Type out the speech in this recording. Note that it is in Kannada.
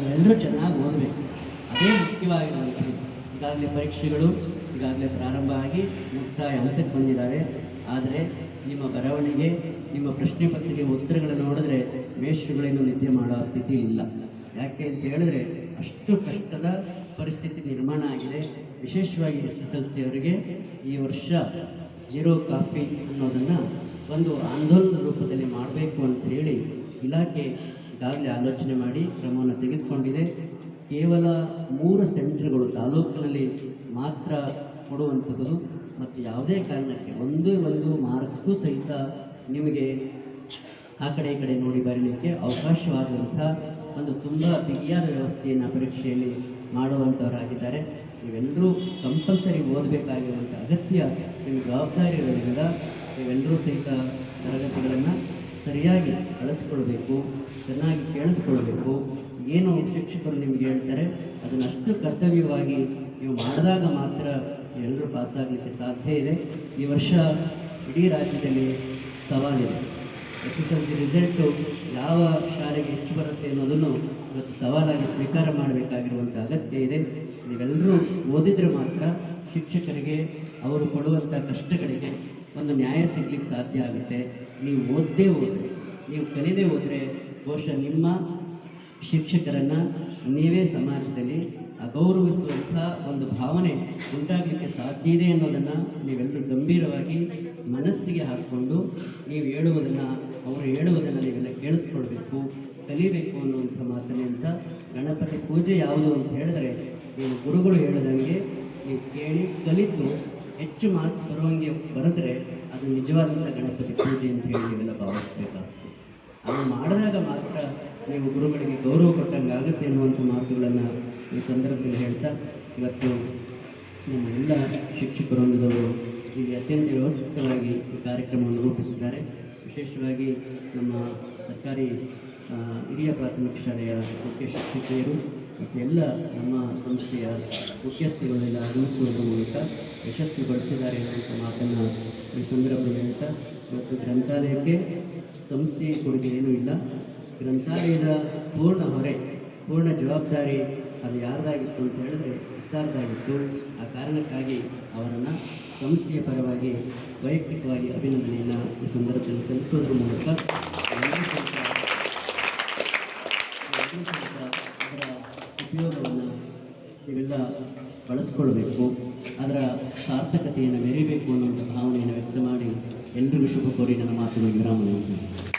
ಎಲ್ಲರೂ ಚೆನ್ನಾಗಿ ಓದಬೇಕು. ಅದೇ ಮುಖ್ಯವಾಗಿರುವಂಥದ್ದು ಈಗಾಗಲೇ ಪರೀಕ್ಷೆಗಳು, ಈಗಾಗಲೇ ಪ್ರಾರಂಭ ಆಗಿ ಮುಕ್ತಾಯ ಹಂತಕ್ಕೆ ಬಂದಿದ್ದಾವೆ ಆದರೆ ನಿಮ್ಮ ಬರವಣಿಗೆ, ನಿಮ್ಮ ಪ್ರಶ್ನೆ ಪತ್ರಿಕೆ ಉತ್ತರಗಳನ್ನು ನೋಡಿದ್ರೆ ಮೇಷ್ಟ್ರುಗಳೇನು ನಿದ್ದೆ ಮಾಡೋ ಸ್ಥಿತಿ ಇಲ್ಲ. ಯಾಕೆ ಅಂತ ಹೇಳಿದ್ರೆ ಅಷ್ಟು ಕಷ್ಟದ ಪರಿಸ್ಥಿತಿ ನಿರ್ಮಾಣ ಆಗಿದೆ. ವಿಶೇಷವಾಗಿ ಎಸ್ ಎಸ್ ಎಲ್ ಸಿ ಅವರಿಗೆ ಈ ವರ್ಷ ಜೀರೋ ಕಾಫಿ ಅನ್ನೋದನ್ನು ಒಂದು ಆಂದೋಲನ ರೂಪದಲ್ಲಿ ಮಾಡಬೇಕು ಅಂತ ಹೇಳಿ ಇಲಾಖೆ ಈಗಾಗಲೇ ಆಲೋಚನೆ ಮಾಡಿ ಕ್ರಮವನ್ನು ತೆಗೆದುಕೊಂಡಿದೆ. ಕೇವಲ ಮೂರು ಸೆಂಟ್ರ್ಗಳು ತಾಲೂಕಿನಲ್ಲಿ ಮಾತ್ರ ಕೊಡುವಂಥದ್ದು ಮತ್ತು ಯಾವುದೇ ಕಾರಣಕ್ಕೆ ಒಂದೇ ಒಂದು ಮಾರ್ಕ್ಸ್ಗೂ ಸಹಿತ ನಿಮಗೆ ಆ ಕಡೆ ಈ ಕಡೆ ನೋಡಿ ಬರಲಿಕ್ಕೆ ಅವಕಾಶವಾಗುವಂಥ ಒಂದು ತುಂಬ ಬಿಗಿಯಾದ ವ್ಯವಸ್ಥೆಯನ್ನು ಪರೀಕ್ಷೆಯಲ್ಲಿ ಮಾಡುವಂಥವರಾಗಿದ್ದಾರೆ. ನೀವೆಲ್ಲರೂ ಕಂಪಲ್ಸರಿ ಓದಬೇಕಾಗಿರುವಂಥ ಅಗತ್ಯ ನಿಮ್ಮ ಜವಾಬ್ದಾರಿ ಇರೋದ್ರಿಂದ ನೀವೆಲ್ಲರೂ ಸಹಿತ ತರಗತಿಗಳನ್ನು ಸರಿಯಾಗಿ ಬಳಸ್ಕೊಳ್ಬೇಕು ಚೆನ್ನಾಗಿ ಕೇಳಿಸ್ಕೊಳ್ಬೇಕು. ಏನು ಶಿಕ್ಷಕರು ನಿಮ್ಗೆ ಹೇಳ್ತಾರೆ, ಅದನ್ನು ಅಷ್ಟು ಕರ್ತವ್ಯವಾಗಿ ನೀವು ಮಾಡಿದಾಗ ಮಾತ್ರ ಎಲ್ಲರೂ ಪಾಸಾಗಲಿಕ್ಕೆ ಸಾಧ್ಯ ಇದೆ. ಈ ವರ್ಷ ಇಡೀ ರಾಜ್ಯದಲ್ಲಿ ಸವಾಲಿದೆ S S L C result ಯಾವ ಶಾಲೆಗೆ ಹೆಚ್ಚು ಬರುತ್ತೆ ಅನ್ನೋದನ್ನು ಇವತ್ತು ಸವಾಲಾಗಿ ಸ್ವೀಕಾರ ಮಾಡಬೇಕಾಗಿರುವಂಥ ಅಗತ್ಯ ಇದೆ. ನೀವೆಲ್ಲರೂ ಓದಿದರೆ ಮಾತ್ರ ಶಿಕ್ಷಕರಿಗೆ ಅವರು ಕೊಡುವಂಥ ಕಷ್ಟಗಳಿಗೆ ಒಂದು ನ್ಯಾಯ ಸಿಗ್ಲಿಕ್ಕೆ ಸಾಧ್ಯ ಆಗುತ್ತೆ. ನೀವು ಓದದೇ ಹೋದರೆ, ನೀವು ಕಲಿದೇ ಹೋದರೆ ಬಹುಶಃ ನಿಮ್ಮ ಶಿಕ್ಷಕರನ್ನು ನೀವೇ ಸಮಾಜದಲ್ಲಿ ಅಗೌರವಿಸುವಂಥ ಒಂದು ಭಾವನೆ ಉಂಟಾಗಲಿಕ್ಕೆ ಸಾಧ್ಯ ಇದೆ ಅನ್ನೋದನ್ನು ನೀವೆಲ್ಲರೂ ಗಂಭೀರವಾಗಿ ಮನಸ್ಸಿಗೆ ಹಾಕ್ಕೊಂಡು ನೀವು ಹೇಳುವುದನ್ನು, ಅವರು ಹೇಳುವುದನ್ನು ನೀವೆಲ್ಲ ಕೇಳಿಸ್ಕೊಳ್ಬೇಕು, ಕಲಿಬೇಕು ಅನ್ನುವಂಥ ಮಾತನ್ನೇ ಅಂತ ಗಣಪತಿ ಪೂಜೆ ಯಾವುದು ಅಂತ ಹೇಳಿದ್ರೆ ನೀವು ಗುರುಗಳು ಹೇಳಿದಂಗೆ ನೀವು ಕೇಳಿ ಕಲಿತು ಹೆಚ್ಚು ಮಾರ್ಕ್ಸ್ ಬರುವಂಗೆ ಬರೆದ್ರೆ ಅದು ನಿಜವಾದಂಥ ಗಣಪತಿ ಪೂಜೆ ಅಂತ ಹೇಳಿ ನೀವೆಲ್ಲ ಭಾವಿಸ್ಬೇಕಾಗ್ತದೆ ಅದು ಮಾಡಿದಾಗ ಮಾತ್ರ ನೀವು ಗುರುಗಳಿಗೆ ಗೌರವ ಕೊಟ್ಟಂಗೆ ಆಗುತ್ತೆ ಅನ್ನುವಂಥ ಮಾತುಗಳನ್ನು ಈ ಸಂದರ್ಭದಲ್ಲಿ ಹೇಳ್ತಾ ಇವತ್ತು ನಮ್ಮ ಎಲ್ಲ ಶಿಕ್ಷಕರೊಂದಿದವರು ಇಲ್ಲಿ ಅತ್ಯಂತ ವ್ಯವಸ್ಥಿತವಾಗಿ ಈ ಕಾರ್ಯಕ್ರಮವನ್ನು ರೂಪಿಸಿದ್ದಾರೆ. ವಿಶೇಷವಾಗಿ ನಮ್ಮ ಸರ್ಕಾರಿ ಹಿರಿಯ ಪ್ರಾಥಮಿಕ ಶಾಲೆಯ ಮುಖ್ಯ ಶಿಕ್ಷಕಿಯರು ಎಲ್ಲ ನಮ್ಮ ಸಂಸ್ಥೆಯ ಮುಖ್ಯಸ್ಥರುಗಳೆಲ್ಲ ಆಗಮಿಸುವುದರ ಮೂಲಕ ಯಶಸ್ವಿಗೊಳಿಸಿದ್ದಾರೆ ಅನ್ನುವಂಥ ಮಾತನ್ನು ಈ ಸಂದರ್ಭದಲ್ಲಿ ಹೇಳ್ತಾ, ಇವತ್ತು ಗ್ರಂಥಾಲಯಕ್ಕೆ ಸಂಸ್ಥೆಯ ಕೊಡುಗೆ ಏನೂ ಇಲ್ಲ. ಗ್ರಂಥಾಲಯದ ಪೂರ್ಣ ಹೊರೆ, ಪೂರ್ಣ ಜವಾಬ್ದಾರಿ ಅದು ಯಾರ್ದಾಗಿತ್ತು ಅಂತ ಹೇಳಿದ್ರೆ ಎಸ್ಸಾರ್ದಾಗಿತ್ತು ಆ ಕಾರಣಕ್ಕಾಗಿ ಅವರನ್ನು ಸಂಸ್ಥೆಯ ಪರವಾಗಿ ವೈಯಕ್ತಿಕವಾಗಿ ಅಭಿನಂದನೆಯನ್ನು ಈ ಸಂದರ್ಭದಲ್ಲಿ ಸಲ್ಲಿಸುವುದರ ಮೂಲಕ. ಅದರ ಉಪಯೋಗವನ್ನು ನೀವೆಲ್ಲ ಬಳಸ್ಕೊಳ್ಬೇಕು, ಅದರ ಸಾರ್ಥಕತೆಯನ್ನು ಮೆರೀಬೇಕು ಅನ್ನೋ ಭಾವನೆಯನ್ನು ವ್ಯಕ್ತ ಮಾಡಿ ಎಲ್ರಿಗೂ ಶುಭ ಕೋರಿ ನನ್ನ ಮಾತುಗಳಿಗೆ ವಿರಾಮ ನೀಡ್ತೇನೆ